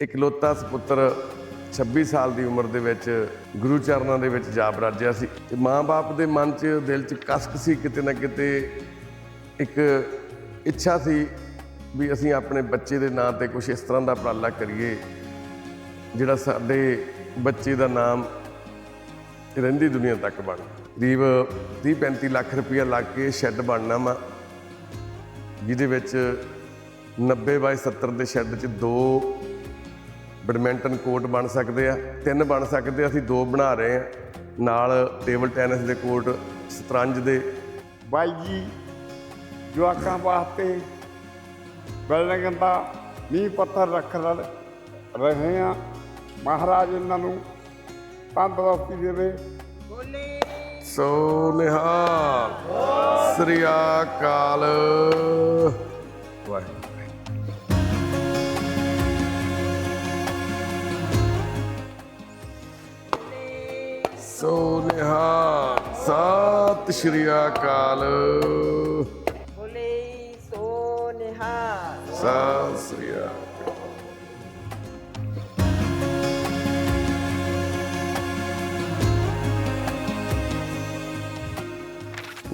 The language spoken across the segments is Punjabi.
ਇਕਲੌਤਾ ਸੁਪੁੱਤਰ 26 ਸਾਲ ਦੀ ਉਮਰ ਦੇ ਵਿੱਚ ਗੁਰੂ ਚਰਨਾਂ ਦੇ ਵਿੱਚ ਜਾ ਬਰਾਜਿਆ ਸੀ ਤੇ ਮਾਂ-ਬਾਪ ਦੇ ਮਨ 'ਚ, ਦਿਲ 'ਚ ਕਸਕ ਸੀ ਕਿਤੇ ਨਾ ਕਿਤੇ। ਇੱਕ ਇੱਛਾ ਸੀ ਵੀ ਅਸੀਂ ਆਪਣੇ ਬੱਚੇ ਦੇ ਨਾਂ ਤੇ ਕੁਝ ਇਸ ਤਰ੍ਹਾਂ ਦਾ ਉਪਰਾਲਾ ਕਰੀਏ, ਜਿਹੜਾ ਸਾਡੇ ਬੱਚੇ ਦਾ ਨਾਮ ਰਹਿੰਦੀ ਦੁਨੀਆ ਤੱਕ ਬਣ। ਕਰੀਬ 30 35 ਲੱਖ ਰੁਪਇਆ ਲੱਗ ਕੇ ਸ਼ੈੱਡ ਬਣਨਾ ਵਾ, ਜਿਹਦੇ ਵਿੱਚ 90 ਬਾਈ 70 ਦੇ ਸ਼ੈੱਡ 'ਚ ਦੋ ਬੈਡਮਿੰਟਨ ਕੋਰਟ ਬਣ ਸਕਦੇ ਆ ਤਿੰਨ ਬਣ ਸਕਦੇ ਆ ਅਸੀਂ ਦੋ ਬਣਾ ਰਹੇ ਆ। ਨਾਲ ਟੇਬਲ ਟੈਨਿਸ ਦੇ ਕੋਰਟ ਸ਼ਤਰੰਜ ਦੇ। ਬਾਈ ਜੀ ਜਵਾਕਾਂ ਵਾਸਤੇ ਬਿਲਡਿੰਗ ਦਾ ਨੀਂਹ ਪੱਥਰ ਰੱਖ ਰਹੇ ਆ। ਮਹਾਰਾਜ ਇਹਨਾਂ ਨੂੰ ਤੰਦਰੁਸਤੀ ਦੇਵੇ। ਸੋ ਨਿਹਾਲ। ਸ੍ਰੀ ਅਕਾਲ। ਸੋ ਨਿਹਾਲ ਸਤਿ ਸ਼੍ਰੀ ਅਕਾਲ ਬੋਲੇ ਸੋ ਨਿਹਾਲ ਸਤਿ ਸ਼੍ਰੀ ਅਕਾਲ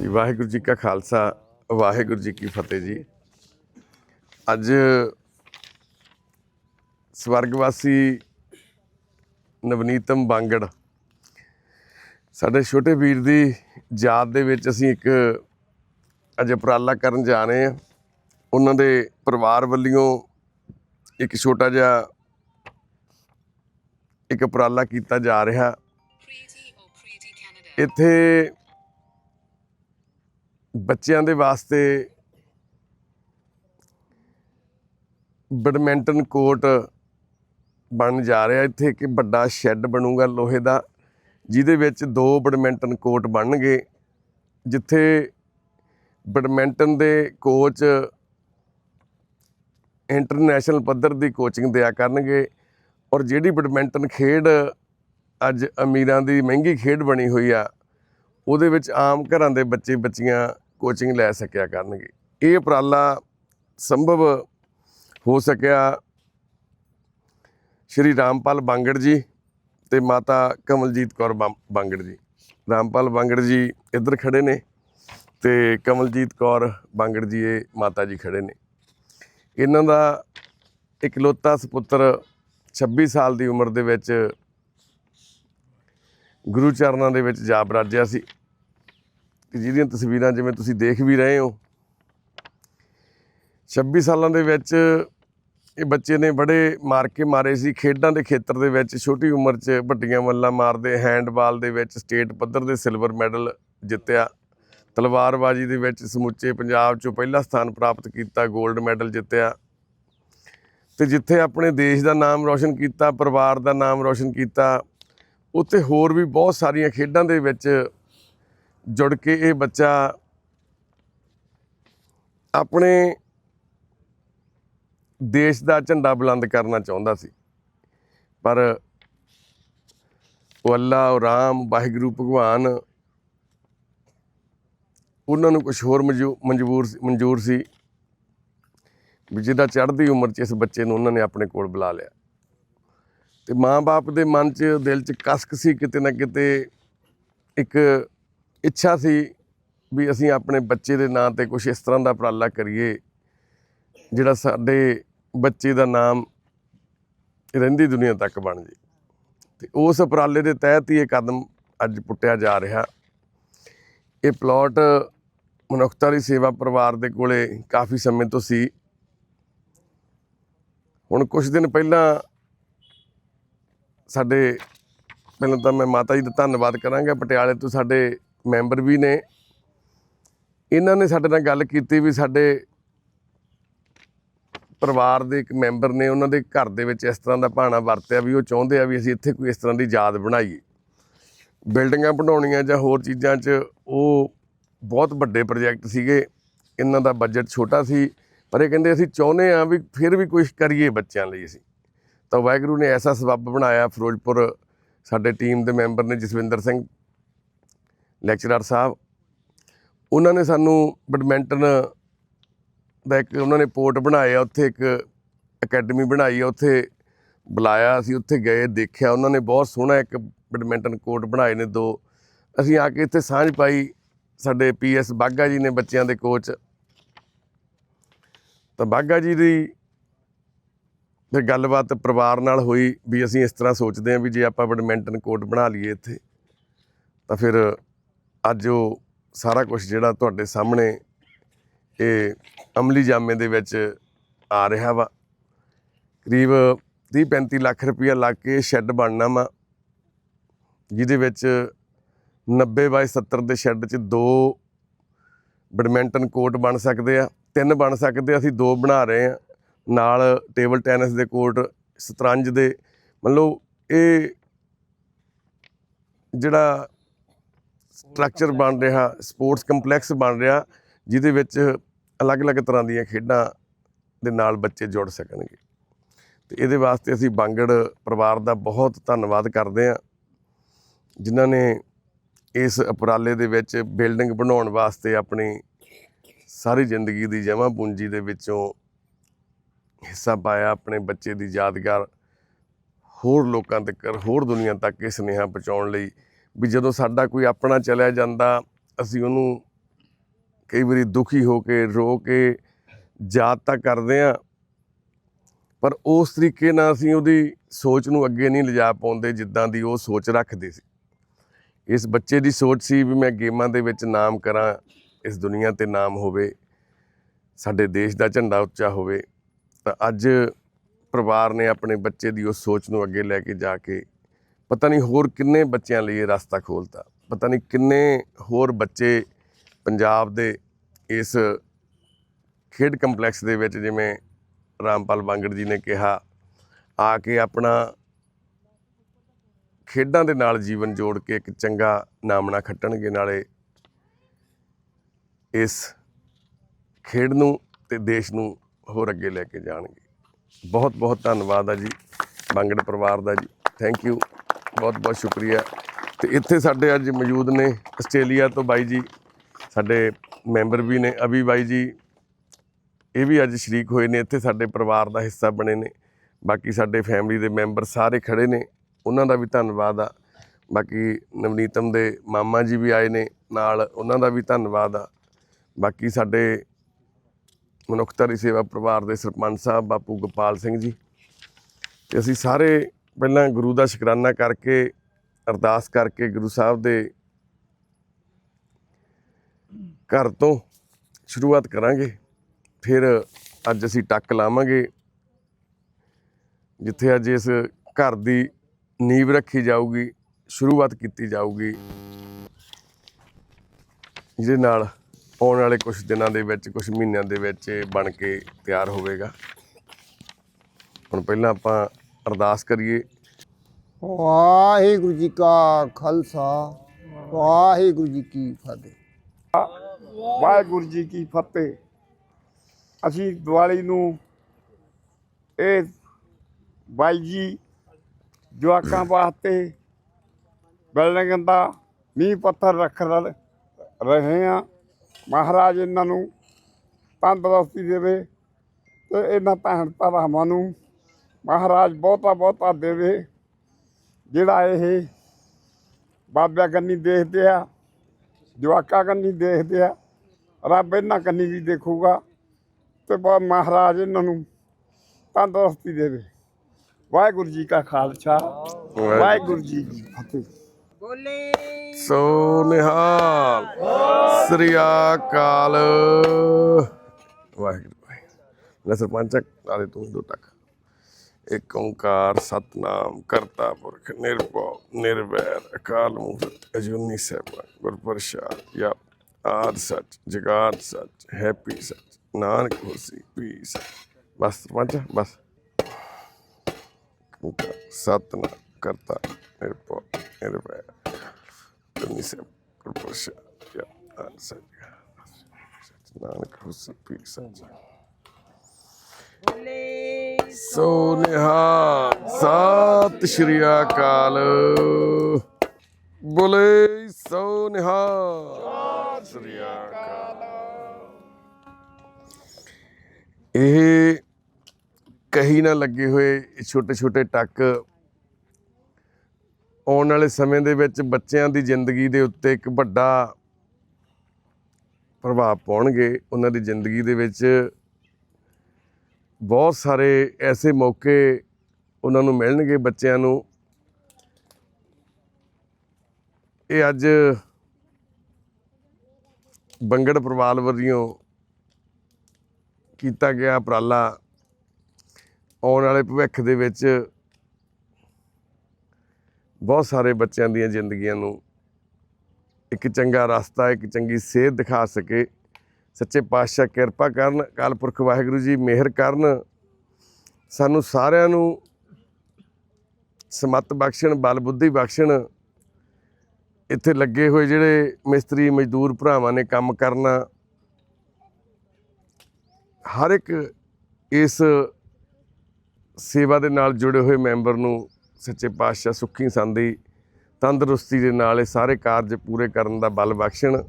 ਜੀ, ਵਾਹਿਗੁਰੂ ਜੀ ਕਾ ਖਾਲਸਾ ਵਾਹਿਗੁਰੂ ਜੀ ਕੀ ਫਤਿਹ ਜੀ ਅੱਜ ਸਵਰਗਵਾਸੀ ਨਵਨੀਤਮ ਬਾਂਗੜ ਸਾਡੇ ਛੋਟੇ ਵੀਰ ਦੀ ਯਾਦ ਦੇ ਵਿੱਚ ਅਸੀਂ ਇੱਕ ਅੱਜ ਉਪਰਾਲਾ ਕਰਨ ਜਾ ਰਹੇ ਹਾਂ। ਉਹਨਾਂ ਦੇ ਪਰਿਵਾਰ ਵੱਲੋਂ ਇੱਕ ਛੋਟਾ ਜਿਹਾ ਇੱਕ ਉਪਰਾਲਾ ਕੀਤਾ ਜਾ ਰਿਹਾ। ਇੱਥੇ ਬੱਚਿਆਂ ਦੇ ਵਾਸਤੇ ਬੈਡਮਿੰਟਨ ਕੋਰਟ ਬਣ ਜਾ ਰਿਹਾ। ਇੱਥੇ ਇੱਕ ਵੱਡਾ ਸ਼ੈੱਡ ਬਣੂਗਾ ਲੋਹੇ ਦਾ। ਜਿਹਦੇ ਵਿੱਚ ਦੋ ਬੈਡਮਿੰਟਨ ਕੋਰਟ ਬਣਨਗੇ, ਜਿੱਥੇ ਬੈਡਮਿੰਟਨ ਦੇ ਕੋਚ ਇੰਟਰਨੈਸ਼ਨਲ ਪੱਧਰ ਦੀ ਕੋਚਿੰਗ ਦਿਆ ਕਰਨਗੇ ਔਰ ਜਿਹੜੀ ਬੈਡਮਿੰਟਨ ਖੇਡ ਅੱਜ ਅਮੀਰਾਂ ਦੀ ਮਹਿੰਗੀ ਖੇਡ ਬਣੀ ਹੋਈ ਆ, ਉਹਦੇ ਵਿੱਚ ਆਮ ਘਰਾਂ ਦੇ ਬੱਚੇ ਬੱਚੀਆਂ ਕੋਚਿੰਗ ਲੈ ਸਕਿਆ ਕਰਨਗੇ। ਇਹ ਉਪਰਾਲਾ ਸੰਭਵ ਹੋ ਸਕਿਆ ਸ਼੍ਰੀ ਰਾਮਪਾਲ ਬਾਂਗੜ ਜੀ ਤੇ ਮਾਤਾ ਕਮਲਜੀਤ ਕੌਰ ਬਾਂ- ਬਾਂਗੜ ਜੀ। ਰਾਮਪਾਲ ਬਾਂਗੜ ਜੀ ਇੱਧਰ ਖੜੇ ਨੇ ਤੇ ਕਮਲਜੀਤ ਕੌਰ ਬਾਂਗੜ ਜੀ, ਇਹ ਮਾਤਾ ਜੀ ਖੜੇ ਨੇ। ਇਹਨਾਂ ਦਾ ਇਕਲੌਤਾ ਸੁਪੁੱਤਰ 26 ਸਾਲ ਦੀ ਉਮਰ ਦੇ ਵਿੱਚ ਗੁਰੂ ਚਰਨਾਂ ਦੇ ਵਿੱਚ ਜਾ ਬਰਾਜਿਆ ਸੀ। ਤੇ ਜਿਹਦੀਆਂ ਤਸਵੀਰਾਂ ਜਿਵੇਂ ਤੁਸੀਂ ਦੇਖ ਵੀ ਰਹੇ ਹੋ 26 ਸਾਲਾਂ ਦੇ ਵਿੱਚ ਇਹ ਬੱਚੇ ਨੇ ਬੜੇ ਮਾਰ ਕੇ ਮਾਰੇ ਸੀ। ਖੇਡਾਂ ਦੇ ਖੇਤਰ ਦੇ ਵਿੱਚ ਛੋਟੀ ਉਮਰ 'ਚ ਵੱਡੀਆਂ ਮੱਲਾਂ ਮਾਰਦੇ ਹੈਂਡਬਾਲ ਦੇ ਵਿੱਚ ਸਟੇਟ ਪੱਧਰ ਦੇ ਸਿਲਵਰ ਮੈਡਲ ਜਿੱਤਿਆ। ਤਲਵਾਰਬਾਜ਼ੀ ਦੇ ਵਿੱਚ ਸਮੁੱਚੇ ਪੰਜਾਬ 'ਚੋਂ ਪਹਿਲਾ ਸਥਾਨ ਪ੍ਰਾਪਤ ਕੀਤਾ 골ਡ ਮੈਡਲ ਜਿੱਤਿਆ। ਤੇ ਜਿੱਥੇ ਆਪਣੇ ਦੇਸ਼ ਦਾ ਨਾਮ ਰੌਸ਼ਨ ਕੀਤਾ, ਪਰਿਵਾਰ ਦਾ ਨਾਮ ਰੌਸ਼ਨ ਕੀਤਾ, ਉੱਥੇ ਹੋਰ ਵੀ ਬਹੁਤ ਸਾਰੀਆਂ ਖੇਡਾਂ ਦੇ ਵਿੱਚ ਜੁੜ ਕੇ ਇਹ ਬੱਚਾ ਆਪਣੇ ਦੇਸ਼ ਦਾ ਝੰਡਾ ਬੁਲੰਦ ਕਰਨਾ ਚਾਹੁੰਦਾ ਸੀ। ਪਰ ਉਹ ਅੱਲਾ, ਉਹ ਰਾਮ, ਵਾਹਿਗੁਰੂ, ਭਗਵਾਨ ਉਹਨਾਂ ਨੂੰ ਕੁਝ ਹੋਰ ਮਨਜ਼ੂ- ਮਨਜ਼ੂਰ ਮਨਜ਼ੂਰ ਸੀ ਵੀ ਜਿਹਦਾ ਚੜ੍ਹਦੀ ਉਮਰ 'ਚ ਇਸ ਬੱਚੇ ਨੂੰ ਉਹਨਾਂ ਨੇ ਆਪਣੇ ਕੋਲ ਬੁਲਾ ਲਿਆ। ਤੇ ਮਾਂ-ਬਾਪ ਦੇ ਮਨ 'ਚ, ਦਿਲ 'ਚ ਕਸਕ ਸੀ ਕਿਤੇ ਨਾ ਕਿਤੇ, ਇੱਕ ਇੱਛਾ ਸੀ ਵੀ ਅਸੀਂ ਆਪਣੇ ਬੱਚੇ ਦੇ ਨਾਂ ਤੇ ਕੁਝ ਇਸ ਤਰ੍ਹਾਂ ਦਾ ਉਪਰਾਲਾ ਕਰੀਏ। ਜਿਹੜਾ ਸਾਡੇ ਬੱਚੇ ਦਾ ਨਾਮ ਰਹਿੰਦੀ ਦੁਨੀਆ ਤੱਕ ਬਣ ਜੇ। ਤੇ ਉਸ ਉਪਰਾਲੇ ਦੇ ਤਹਿਤ ਹੀ ਇਹ ਕਦਮ ਅੱਜ ਪੁੱਟਿਆ ਜਾ ਰਿਹਾ। ਇਹ ਪਲਾਟ ਮਨੁੱਖਤਾ ਦੀ ਸੇਵਾ ਪਰਿਵਾਰ ਦੇ ਕੋਲੇ ਕਾਫੀ ਸਮੇਂ ਤੋਂ ਸੀ। ਹੁਣ ਕੁਝ ਦਿਨ ਪਹਿਲਾਂ ਸਾਡੇ, ਪਹਿਲਾਂ ਤਾਂ ਮੈਂ ਮਾਤਾ ਜੀ ਦਾ ਧੰਨਵਾਦ ਕਰਾਂਗਾ। ਪਟਿਆਲੇ ਤੋਂ ਸਾਡੇ ਮੈਂਬਰ ਵੀ ਨੇ। ਇਹਨਾਂ ਨੇ ਸਾਡੇ ਨਾਲ ਗੱਲ ਕੀਤੀ ਵੀ ਸਾਡੇ ਪਰਿਵਾਰ ਦੇ ਇੱਕ ਮੈਂਬਰ ਨੇ ਉਹਨਾਂ ਦੇ ਘਰ ਦੇ ਵਿੱਚ ਇਸ ਤਰ੍ਹਾਂ ਦਾ ਭਾਣਾ ਵਰਤਿਆ ਵੀ ਉਹ ਚਾਹੁੰਦੇ ਆ ਵੀ ਅਸੀਂ ਇੱਥੇ ਕੋਈ ਇਸ ਤਰ੍ਹਾਂ ਦੀ ਯਾਦ ਬਣਾਈਏ। ਬਿਲਡਿੰਗਾਂ ਬਣਾਉਣੀਆਂ ਜਾਂ ਹੋਰ ਚੀਜ਼ਾਂ 'ਚ ਉਹ ਬਹੁਤ ਵੱਡੇ ਪ੍ਰੋਜੈਕਟ ਸੀਗੇ। ਇਹਨਾਂ ਦਾ ਬਜਟ ਛੋਟਾ ਸੀ, ਪਰ ਇਹ ਕਹਿੰਦੇ ਅਸੀਂ ਚਾਹੁੰਦੇ ਆ ਵੀ ਫਿਰ ਵੀ ਕੁਝ ਕਰੀਏ ਬੱਚਿਆਂ ਲਈ ਅਸੀਂ। ਤਾਂ ਵਾਹਿਗੁਰੂ ਨੇ ਐਸਾ ਸਬੱਬ ਬਣਾਇਆ ਫਿਰੋਜ਼ਪੁਰ ਸਾਡੇ ਟੀਮ ਦੇ ਮੈਂਬਰ ਨੇ ਜਸਵਿੰਦਰ ਸਿੰਘ, ਲੈਕਚਰਰ ਸਾਹਿਬ। ਉਹਨਾਂ ਨੇ ਸਾਨੂੰ ਬੈਡਮਿੰਟਨ ਦਾ ਇੱਕ ਉਹਨਾਂ ਨੇ ਪੋਰਟ ਬਣਾਇਆ, ਉੱਥੇ ਇੱਕ ਅਕੈਡਮੀ ਬਣਾਈ ਆ, ਉੱਥੇ ਬੁਲਾਇਆ, ਅਸੀਂ ਉੱਥੇ ਗਏ, ਦੇਖਿਆ, ਉਹਨਾਂ ਨੇ ਬਹੁਤ ਸੋਹਣਾ ਇੱਕ ਬੈਡਮਿੰਟਨ ਕੋਰਟ ਬਣਾਏ ਨੇ ਦੋ। ਅਸੀਂ ਆ ਕੇ ਇੱਥੇ ਸਾਂਝ ਪਾਈ, ਸਾਡੇ ਪੀਐਸ ਬਾਗਾ ਜੀ ਨੇ ਬੱਚਿਆਂ ਦੇ ਕੋਚ। ਤਾਂ ਬਾਗਾ ਜੀ ਦੀ ਫਿਰ ਗੱਲਬਾਤ ਪਰਿਵਾਰ ਨਾਲ ਹੋਈ ਵੀ ਅਸੀਂ ਇਸ ਤਰ੍ਹਾਂ ਸੋਚਦੇ ਹਾਂ ਵੀ ਜੇ ਆਪਾਂ ਬੈਡਮਿੰਟਨ ਕੋਰਟ ਬਣਾ ਲਈਏ ਇੱਥੇ, ਤਾਂ ਫਿਰ ਅੱਜ ਉਹ ਸਾਰਾ ਕੁਝ ਜਿਹੜਾ ਤੁਹਾਡੇ ਸਾਹਮਣੇ ਇਹ ਅਮਲੀ ਜਾਮੇ ਦੇ ਵਿੱਚ ਆ ਰਿਹਾ ਵਾ। ਕਰੀਬ 30 35 ਲੱਖ ਰੁਪਇਆ ਲੱਗ ਕੇ ਸ਼ੈੱਡ ਬਣਨਾ ਵਾ, ਜਿਹਦੇ ਵਿੱਚ 90 ਬਾਈ 70 ਦੇ ਸ਼ੈੱਡ 'ਚ ਦੋ ਬੈਡਮਿੰਟਨ ਕੋਰਟ ਬਣ ਸਕਦੇ ਆ, ਤਿੰਨ ਬਣ ਸਕਦੇ ਅਸੀਂ ਦੋ ਬਣਾ ਰਹੇ ਆ। ਨਾਲ ਟੇਬਲ ਟੈਨਿਸ ਦੇ ਕੋਰਟ, ਸ਼ਤਰੰਜ ਦੇ ਮੰਨ ਲਓ ਇਹ ਜਿਹੜਾ ਸਟਰਕਚਰ ਬਣ ਰਿਹਾ, ਸਪੋਰਟਸ ਕੰਪਲੈਕਸ ਬਣ ਰਿਹਾ ਜਿਹਦੇ ਵਿੱਚ ਅਲੱਗ-ਅਲੱਗ ਤਰ੍ਹਾਂ ਦੀਆਂ ਖੇਡਾਂ ਦੇ ਨਾਲ ਬੱਚੇ ਜੁੜ ਸਕਣਗੇ। ਤੇ ਇਹਦੇ ਵਾਸਤੇ ਅਸੀਂ ਬਾਂਗੜ ਪਰਿਵਾਰ ਦਾ ਬਹੁਤ ਧੰਨਵਾਦ ਕਰਦੇ ਹਾਂ, ਜਿਨ੍ਹਾਂ ਨੇ ਇਸ ਉਪਰਾਲੇ ਦੇ ਵਿੱਚ ਬਿਲਡਿੰਗ ਬਣਾਉਣ ਵਾਸਤੇ ਆਪਣੀ ਸਾਰੀ ਜ਼ਿੰਦਗੀ ਦੀ ਜਮ੍ਹਾਂ ਪੂੰਜੀ ਦੇ ਵਿੱਚੋਂ ਹਿੱਸਾ ਪਾਇਆ, ਆਪਣੇ ਬੱਚੇ ਦੀ ਯਾਦਗਾਰ ਹੋਰ ਲੋਕਾਂ ਤੱਕ, ਹੋਰ ਦੁਨੀਆ ਤੱਕ ਇਹ ਸੁਨੇਹਾ ਪਹੁੰਚਾਉਣ ਲਈ ਵੀ ਜਦੋਂ ਸਾਡਾ ਕੋਈ ਆਪਣਾ ਚਲਿਆ ਜਾਂਦਾ, ਅਸੀਂ ਉਹਨੂੰ ਕਈ ਵਾਰੀ ਦੁਖੀ ਹੋ ਕੇ, ਰੋ ਕੇ ਯਾਦ ਤਾਂ ਕਰਦੇ ਆ ਪਰ ਉਸ ਤਰੀਕੇ ਨਾਲ ਅਸੀਂ ਉਹਦੀ ਸੋਚ ਨੂੰ ਅੱਗੇ ਨਹੀਂ ਲਿਜਾ ਪਾਉਂਦੇ ਜਿੱਦਾਂ ਦੀ ਉਹ ਸੋਚ ਰੱਖਦੇ ਸੀ। ਇਸ ਬੱਚੇ ਦੀ ਸੋਚ ਸੀ ਵੀ ਮੈਂ ਗੇਮਾਂ ਦੇ ਵਿੱਚ ਨਾਮ ਕਰਾਂ, ਇਸ ਦੁਨੀਆ ਤੇ ਨਾਮ ਹੋਵੇ, ਸਾਡੇ ਦੇਸ਼ ਦਾ ਝੰਡਾ ਉੱਚਾ ਹੋਵੇ, ਤਾਂ ਅੱਜ ਪਰਿਵਾਰ ਨੇ ਆਪਣੇ ਬੱਚੇ ਦੀ ਉਸ ਸੋਚ ਨੂੰ ਅੱਗੇ ਲੈ ਕੇ ਜਾ ਕੇ ਪਤਾ ਨਹੀਂ ਹੋਰ ਕਿੰਨੇ ਬੱਚਿਆਂ ਲਈ ਇਹ ਰਸਤਾ ਖੋਲਤਾ, ਪਤਾ ਨਹੀਂ ਕਿੰਨੇ ਹੋਰ ਬੱਚੇ ਪੰਜਾਬ ਦੇ ਇਸ ਖੇਡ ਕੰਪਲੈਕਸ ਦੇ ਵਿੱਚ ਜਿਵੇਂ ਰਾਮਪਾਲ ਬਾਂਗੜ ਜੀ ਨੇ ਕਿਹਾ, ਆ ਕੇ ਆਪਣਾ ਖੇਡਾਂ ਦੇ ਨਾਲ ਜੀਵਨ ਜੋੜ ਕੇ ਇੱਕ ਚੰਗਾ ਨਾਮਣਾ ਖੱਟਣਗੇ, ਨਾਲੇ ਇਸ ਖੇਡ ਨੂੰ ਤੇ ਦੇਸ਼ ਨੂੰ ਹੋਰ ਅੱਗੇ ਲੈ ਕੇ ਜਾਣਗੇ। ਬਹੁਤ ਬਹੁਤ ਧੰਨਵਾਦ ਆ ਜੀ, ਬਾਂਗੜ ਪਰਿਵਾਰ ਦਾ ਜੀ। ਥੈਂਕ ਯੂ ਬਹੁਤ ਬਹੁਤ ਸ਼ੁਕਰੀਆ। ਤੇ ਇੱਥੇ ਸਾਡੇ ਅੱਜ ਮੌਜੂਦ ਨੇ ਆਸਟ੍ਰੇਲੀਆ ਤੋਂ ਬਾਈ ਜੀ ਸਾਡੇ ਮੈਂਬਰ ਵੀ ਨੇ, ਅਭੀ ਬਾਈ ਜੀ, ਇਹ ਵੀ ਅੱਜ ਸ਼ਰੀਕ ਹੋਏ ਨੇ, ਇੱਥੇ ਸਾਡੇ ਪਰਿਵਾਰ ਦਾ ਹਿੱਸਾ ਬਣੇ ਨੇ, ਬਾਕੀ ਸਾਡੇ ਫੈਮਿਲੀ ਦੇ ਮੈਂਬਰ ਸਾਰੇ ਖੜੇ ਨੇ, ਉਹਨਾਂ ਦਾ ਵੀ ਧੰਨਵਾਦ ਆ। ਬਾਕੀ ਨਵਨੀਤਮ ਦੇ ਮਾਮਾ ਜੀ ਵੀ ਆਏ ਨੇ ਨਾਲ, ਉਹਨਾਂ ਦਾ ਵੀ ਧੰਨਵਾਦ ਆ। ਬਾਕੀ ਸਾਡੇ ਮਨੁੱਖਤਾ ਦੀ ਸੇਵਾ ਪਰਿਵਾਰ ਦੇ ਸਰਪੰਚ ਸਾਹਿਬ, ਬਾਪੂ ਗੋਪਾਲ ਸਿੰਘ ਜੀ, ਤੇ ਅਸੀਂ ਸਾਰੇ ਪਹਿਲਾਂ ਗੁਰੂ ਦਾ ਸ਼ੁਕਰਾਨਾ ਕਰਕੇ, ਅਰਦਾਸ ਕਰਕੇ ਗੁਰੂ ਸਾਹਿਬ ਦੇ ਘਰ ਤੋਂ ਸ਼ੁਰੂਆਤ ਕਰਾਂਗੇ। ਫਿਰ ਅੱਜ ਅਸੀਂ ਟੱਕ ਲਾਵਾਂਗੇ, ਜਿੱਥੇ ਅੱਜ ਇਸ ਘਰ ਦੀ ਨੀਂਵ ਰੱਖੀ ਜਾਊਗੀ, ਸ਼ੁਰੂਆਤ ਕੀਤੀ ਜਾਊਗੀ। ਜਿਹਦੇ ਨਾਲ ਆਉਣ ਵਾਲੇ ਕੁਝ ਦਿਨਾਂ ਦੇ ਵਿੱਚ ਕੁਝ ਮਹੀਨਿਆਂ ਦੇ ਵਿੱਚ ਇਹ ਬਣ ਕੇ ਤਿਆਰ ਹੋਵੇਗਾ। ਹੁਣ ਪਹਿਲਾਂ ਆਪਾਂ ਅਰਦਾਸ ਕਰੀਏ। ਵਾਹਿਗੁਰੂ ਜੀ ਕਾ ਖਾਲਸਾ, ਵਾਹਿਗੁਰੂ ਜੀ ਕੀ ਫਤਿਹ। ਵਾਹਿਗੁਰੂ ਜੀ ਕੀ ਫਤਿਹ। ਅਸੀਂ ਦੀਵਾਲੀ ਨੂੰ ਇਹ ਬਾਈ ਜੀ ਜਵਾਕਾਂ ਵਾਸਤੇ ਬਿਲਡਿੰਗ ਦਾ ਨੀਂਹ ਪੱਥਰ ਰੱਖ ਰ- ਰਹੇ ਆ ਮਹਾਰਾਜ ਇਹਨਾਂ ਨੂੰ ਤੰਦਰੁਸਤੀ ਦੇਵੇ ਤੇ ਇਹਨਾਂ ਭੈਣ ਭਰਾਵਾਂ ਨੂੰ ਮਹਾਰਾਜ ਬਹੁਤਾ ਬਹੁਤਾ ਦੇਵੇ। ਜਿਹੜਾ ਇਹ ਬਾਬਿਆਂ ਕੰਨੀ ਦੇਖਦੇ ਆ, ਜਵਾਕਾਂ ਕੰਨੀ ਦੇਖਦੇ ਆ ਰੱਬ ਇਹਨਾਂ ਕੰਨੀ ਵੀ ਦੇਖੂਗਾ ਤੇ ਬਾ ਮਹਾਰਾਜ ਇਹਨਾਂ ਨੂੰ ਤੰਦਰੁਸਤੀ ਦੇਵੇ। ਵਾਹਿਗੁਰੂ ਜੀ ਕਾ ਖਾਲਸਾ ਵਾਹਿਗੁਰੂ। ਜੀ ਕੀ ਫਤਿਹ। ਬੋਲੇ। ਸੋ ਨਿਹਾਲ। ਸ੍ਰੀ ਅਕਾਲ। ਵਾਹਿਗੁਰੂ ਵਾਹਿਗੁਰੂ। ਲੈ ਸਰਪੰਚ ਆਲੇ ਤੂੰ ਦੋ ਟੱਕ ਇੱਕ ਓੰਕਾਰ ਸਤਨਾਮ ਕਰਤਾ ਪੁਰਖ ਨਿਰਭਉ ਨਿਰਵੈਰ ਅਕਾਲ ਮੂਰਤ ਅਜੂਨੀ ਸੈਭੰ ਗੁਰ ਪ੍ਰਸਾਦ ਯਾ ਆਦ ਸੱਚ ਜਗਾਤ ਸੱਚ ਹੈਪੀ ਸੱਚ ਨਾਨਕ ਹੋਸੀ ਪੀ ਸੱਚ ਬਸ ਸਰਪੰਚ ਬਸ ਸਤਨਾਮ ਕਰਤਾ ਨਿਰਭਉ ਅਜੂਨੀ ਸੈਭੰ ਗੁਰ ਪ੍ਰਸਾਦ ਯਾ ਆਦ ਸੱਚ ਨਾਨਕ ਹੋਸੀ ਪੀ ਸੱਚ ਸੋ ਨਿਹਾਲ ਸਤਿ ਸ਼੍ਰੀ ਅਕਾਲ ਬੋਲੇ ਸੋ ਨਿਹਾਲ ਸਤਿ ਸ਼੍ਰੀ ਅਕਾਲ ਇਹ ਕਹੀ ਨਾ ਲੱਗੇ ਹੋਏ ਛੋਟੇ ਛੋਟੇ ਟੱਕ ਆਉਣ ਵਾਲੇ ਸਮੇਂ ਦੇ ਵਿੱਚ ਬੱਚਿਆਂ ਦੀ ਜ਼ਿੰਦਗੀ ਦੇ ਉੱਤੇ ਇੱਕ ਵੱਡਾ ਪ੍ਰਭਾਵ ਪਾਉਣਗੇ। ਉਹਨਾਂ ਦੀ ਜ਼ਿੰਦਗੀ ਦੇ ਵਿੱਚ ਬਹੁਤ ਸਾਰੇ ਐਸੇ ਮੌਕੇ ਉਹਨਾਂ ਨੂੰ ਮਿਲਣਗੇ ਬੱਚਿਆਂ ਨੂੰ। ਇਹ ਅੱਜ ਬੰਗੜ ਪਰਿਵਾਰ ਵੱਲੋਂ ਕੀਤਾ ਗਿਆ ਉਪਰਾਲਾ ਆਉਣ ਵਾਲੇ ਭਵਿੱਖ ਦੇ ਵਿੱਚ ਬਹੁਤ ਸਾਰੇ ਬੱਚਿਆਂ ਦੀਆਂ ਜ਼ਿੰਦਗੀਆਂ ਨੂੰ ਇੱਕ ਚੰਗਾ ਰਸਤਾ, ਇੱਕ ਚੰਗੀ ਸੇਧ ਦਿਖਾ ਸਕੇ। ਸੱਚੇ ਪਾਤਸ਼ਾਹ ਕਿਰਪਾ ਕਰਨ, ਅਕਾਲ ਪੁਰਖ ਵਾਹਿਗੁਰੂ ਜੀ ਮਿਹਰ ਕਰਨ। ਸਾਨੂੰ ਸਾਰਿਆਂ ਨੂੰ ਸਮਤ ਬਖਸ਼ਣ ਬਲ ਬੁੱਧੀ ਬਖਸ਼ਣ। ਇੱਥੇ ਲੱਗੇ ਹੋਏ ਜਿਹੜੇ ਮਿਸਤਰੀ, ਮਜ਼ਦੂਰ ਭਰਾਵਾਂ ਨੇ ਕੰਮ ਕਰਨਾ। ਹਰ ਇੱਕ ਇਸ ਸੇਵਾ ਦੇ ਨਾਲ ਜੁੜੇ ਹੋਏ ਮੈਂਬਰ ਨੂੰ ਸੱਚੇ ਪਾਤਸ਼ਾਹ ਸੁੱਖੀ ਸੰਦੀ ਤੰਦਰੁਸਤੀ ਦੇ ਨਾਲ ਇਹ ਸਾਰੇ ਕਾਰਜ ਪੂਰੇ ਕਰਨ ਦਾ ਬਲ ਬਖਸ਼ਣ।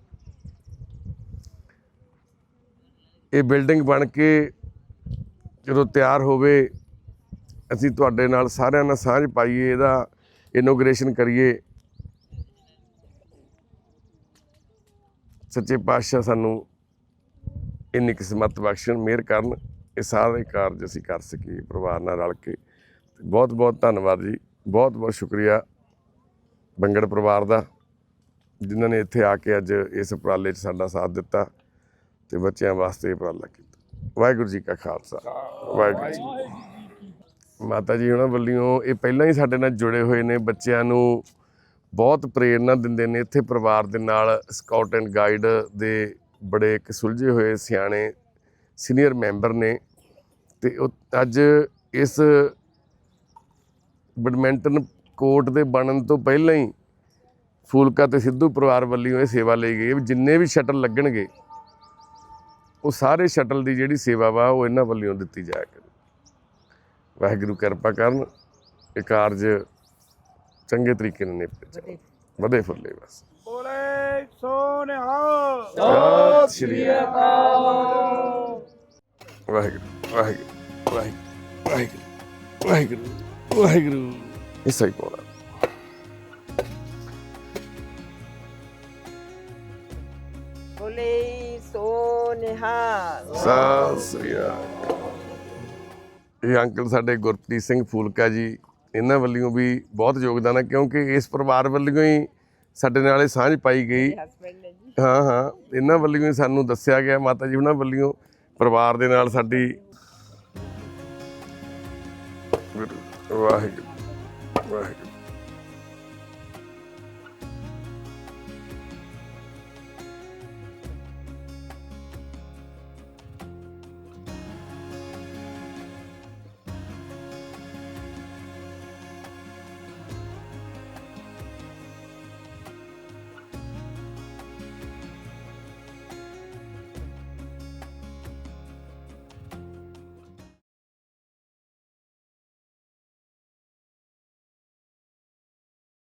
ਇਹ ਬਿਲਡਿੰਗ ਬਣ ਕੇ ਜਦੋਂ ਤਿਆਰ ਹੋਵੇ, ਅਸੀਂ ਤੁਹਾਡੇ ਨਾਲ ਸਾਰਿਆਂ ਨਾਲ ਸਾਂਝ ਪਾਈਏ, ਇਹਦਾ ਇਨੋਗ੍ਰੇਸ਼ਨ ਕਰੀਏ। ਸੱਚੇ ਪਾਤਸ਼ਾਹ ਸਾਨੂੰ ਇੰਨੀ ਕਿਸਮਤ ਬਖਸ਼ਣ ਮਿਹਰ ਕਰਨ, ਇਹ ਸਾਰੇ ਕਾਰਜ ਅਸੀਂ ਕਰ ਸਕੀਏ, ਪਰਿਵਾਰ ਨਾਲ ਰਲ ਕੇ। ਬਹੁਤ ਬਹੁਤ ਧੰਨਵਾਦ ਜੀ ਬਹੁਤ ਬਹੁਤ ਸ਼ੁਕਰੀਆ ਬੰਗੜ ਪਰਿਵਾਰ ਦਾ, ਜਿਨ੍ਹਾਂ ਨੇ ਇੱਥੇ ਆ ਕੇ ਅੱਜ ਇਸ ਉਪਰਾਲੇ 'ਚ ਸਾਡਾ ਸਾਥ ਦਿੱਤਾ ਤੇ ਬੱਚਿਆਂ ਵਾਸਤੇ ਉਪਰਾਲਾ ਕੀਤਾ। ਵਾਹਿਗੁਰੂ ਜੀ ਕਾ ਖਾਲਸਾ, ਵਾਹਿਗੁਰੂ ਜੀ ਮਾਤਾ ਜੀ ਉਹਨਾਂ ਵੱਲੋਂ ਇਹ ਪਹਿਲਾਂ ਹੀ ਸਾਡੇ ਨਾਲ ਜੁੜੇ ਹੋਏ ਨੇ ਬੱਚਿਆਂ ਨੂੰ ਬਹੁਤ ਪ੍ਰੇਰਣਾ ਦਿੰਦੇ ਨੇ ਇੱਥੇ ਪਰਿਵਾਰ ਦੇ ਨਾਲ ਸਕਾਊਟ ਐਂਡ ਗਾਈਡ ਦੇ ਬੜੇ ਇੱਕ ਸੁਲਝੇ ਹੋਏ ਸਿਆਣੇ ਸੀਨੀਅਰ ਮੈਂਬਰ ਨੇ ਤੇ ਉਹ ਅੱਜ ਇਸ ਬੈਡਮਿੰਟਨ ਕੋਰਟ ਦੇ ਬਣਨ ਤੋਂ ਪਹਿਲਾਂ ਹੀ ਫੂਲਕਾ ਤੇ ਸਿੱਧੂ ਪਰਿਵਾਰ ਵੱਲੋਂ ਇਹ ਸੇਵਾ ਲਈ ਗਈ ਵੀ ਜਿੰਨੇ ਵੀ ਸ਼ਟਲ ਲੱਗਣਗੇ, ਉਹ ਸਾਰੇ ਸ਼ਟਲ ਦੀ ਜਿਹੜੀ ਸੇਵਾ ਵਾ ਉਹ ਇਹਨਾਂ ਵੱਲੋਂ ਦਿੱਤੀ ਜਾਇਆ ਕਰੇ। ਵਾਹਿਗੁਰੂ ਕਿਰਪਾ ਕਰਨ, ਇਹ ਕਾਰਜ ਚੰਗੇ ਤਰੀਕੇ ਨਾਲ ਨਿਪਟ ਜਾਣ ਵਧੇ ਫੁੱਲੇ ਬਸ। ਬੋਲੇ ਸੋਨਿਹਾ ਸਤਿ ਸ਼੍ਰੀ ਅਕਾਲ। ਵਾਹਿਗੁਰੂ ਵਾਹਿਗੁਰੂ ਵਾਹਿਗੁਰੂ ਵਾਹਿਗੁਰੂ ਵਾਹਿਗੁਰੂ ਵਾਹਿਗੁਰੂ। ਇਸੇ ਹੀ ਕੋਲ ਬੋਲੇ ਸੋ ਨਿਹਾਲ ਸਤਿ ਸ੍ਰੀ ਅਕਾਲ। ਇਹ ਅੰਕਲ ਸਾਡੇ ਗੁਰਪ੍ਰੀਤ ਸਿੰਘ ਫੂਲਕਾ ਜੀ ਇਹਨਾਂ ਵੱਲੋਂ ਵੀ ਬਹੁਤ ਯੋਗਦਾਨ ਹੈ ਕਿਉਂਕਿ ਇਸ ਪਰਿਵਾਰ ਵੱਲੋਂ ਹੀ ਸਾਡੇ ਨਾਲ ਇਹ ਸਾਂਝ ਪਾਈ ਗਈ। ਹਾਂ ਹਾਂ। ਇਹਨਾਂ ਵੱਲੋਂ ਹੀ ਸਾਨੂੰ ਦੱਸਿਆ ਗਿਆ ਮਾਤਾ ਜੀ ਉਹਨਾਂ ਵੱਲੋਂ ਪਰਿਵਾਰ ਦੇ ਨਾਲ ਸਾਡੀ ਵਾਹਿਗੁਰੂ ਵਾਹਿਗੁਰੂ।